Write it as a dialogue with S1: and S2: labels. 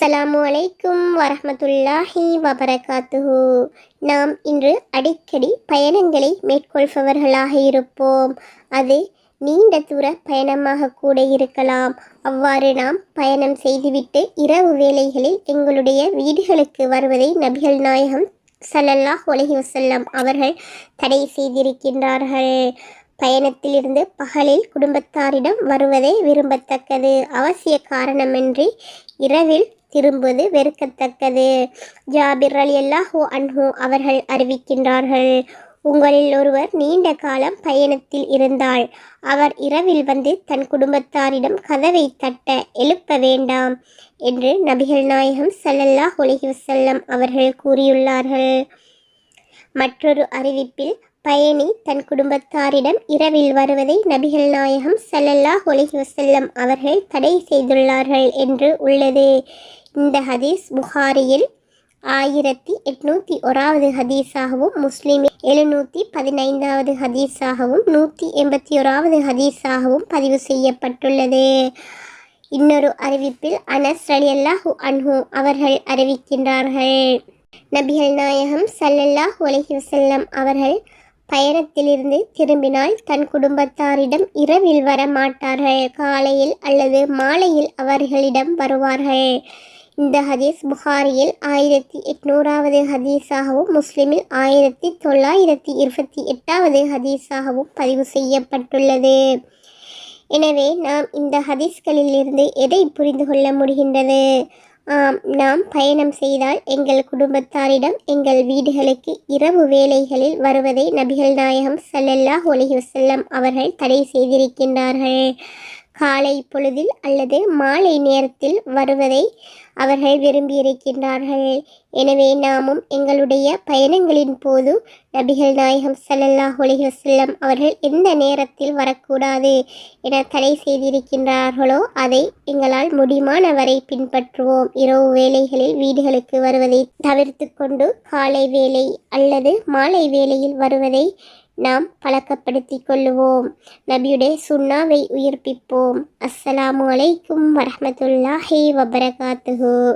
S1: அஸ்ஸலாமு அலைக்கும் வரமத்துல்லாஹி வபரகாத்துஹு. நாம் இன்று அடிக்கடி பயணங்களை மேற்கொள்பவர்களாக இருப்போம். அது நீண்ட தூர பயணமாக கூட இருக்கலாம். அவ்வாறு நாம் பயணம் செய்துவிட்டு இரவு வேளைகளில் எங்களுடைய வீடுகளுக்கு வருவதை நபிகள் நாயகம் சல்லல்லாஹ் அலைஹி அவர்கள் தடை செய்திருக்கின்றார்கள். பயணத்திலிருந்து பகலில் குடும்பத்தாரிடம் வருவதே விரும்பத்தக்கது. அவசிய காரணமின்றி இரவில் திரும்புவது வெறுக்கத்தக்கது. ஜாபிர் அலி அல்லாஹூ அன்ஹு அவர்கள் அறிவிக்கின்றார்கள். உங்களில் ஒருவர் நீண்ட காலம் பயணத்தில் இருந்தால் அவர் இரவில் வந்து தன் குடும்பத்தாரிடம் கதவை தட்ட எழுப்ப வேண்டாம் என்று நபிகள் நாயகம் சல்லல்லா அலைஹி வசல்லம் அவர்கள் கூறியுள்ளார்கள். மற்றொரு அறிவிப்பில் பயணி தன் குடும்பத்தாரிடம் இரவில் வருவதை நபிகள் நாயகம் சல்லல்லா அலைஹி வசல்லம் அவர்கள் தடை செய்துள்ளார்கள் என்று உள்ளது. இந்த ஹதீஸ் புகாரியில் ஆயிரத்தி எட்நூற்றி ஓராவது ஹதீஸாகவும் முஸ்லீமில் எழுநூற்றி பதினைந்தாவது ஹதீஸாகவும் நூற்றி எண்பத்தி ஓராவது ஹதீஸாகவும் பதிவு செய்யப்பட்டுள்ளது. இன்னொரு அறிவிப்பில் அனஸ் ரலியல்லாஹு அன்ஹு அவர்கள் அறிவிக்கின்றார்கள். நபிகள் நாயகம் சல்லல்லாஹ் அலைஹி அவர்கள் பயணத்திலிருந்து திரும்பினால் தன் குடும்பத்தாரிடம் இரவில் வர மாட்டார்கள் காலையில் அல்லது மாலையில் அவர்களிடம் வருவார்கள். இந்த ஹதீஸ் புகாரியில் ஆயிரத்தி எட்நூறாவது ஹதீஸாகவும் முஸ்லிமில் ஆயிரத்தி தொள்ளாயிரத்தி இருபத்தி எட்டாவது ஹதீஸாகவும் பதிவு செய்யப்பட்டுள்ளது. எனவே நாம் இந்த ஹதீஸ்களிலிருந்து எதை புரிந்து கொள்ள முடிகின்றது? ஆம் நாம் பயணம் செய்தால் எங்கள் குடும்பத்தாரிடம் எங்கள் வீடுகளுக்கு இரவு வேலைகளில் வருவதை நபிகள் நாயகம் சல்லல்லாஹ் ஒலிஹி வசல்லம் அவர்கள் தடை செய்திருக்கின்றார்கள். காலை பொழுதில் அல்லது மாலை நேரத்தில் வருவதை அவர்கள் விரும்பியிருக்கின்றார்கள். எனவே நாமும் எங்களுடைய பயணங்களின் போது நபிகள் நாயகம் ஸல்லல்லாஹு அலைஹி அவர்கள் எந்த நேரத்தில் வரக்கூடாது என தடை செய்திருக்கின்றார்களோ அதை எங்களால் முடிமான வரை பின்பற்றுவோம். இரவு வேலைகளில் வீடுகளுக்கு வருவதை தவிர்த்து கொண்டு காலை வேலை அல்லது மாலை வேலையில் வருவதை நாம் பழக்கப்படுத்தி கொள்ளுவோம். நபியுடைய சுண்ணாவை உயிர்ப்பிப்போம். அஸ்ஸலாமு அலைக்கும் வரமத்துல்லாஹி வபரகாத்துஹு.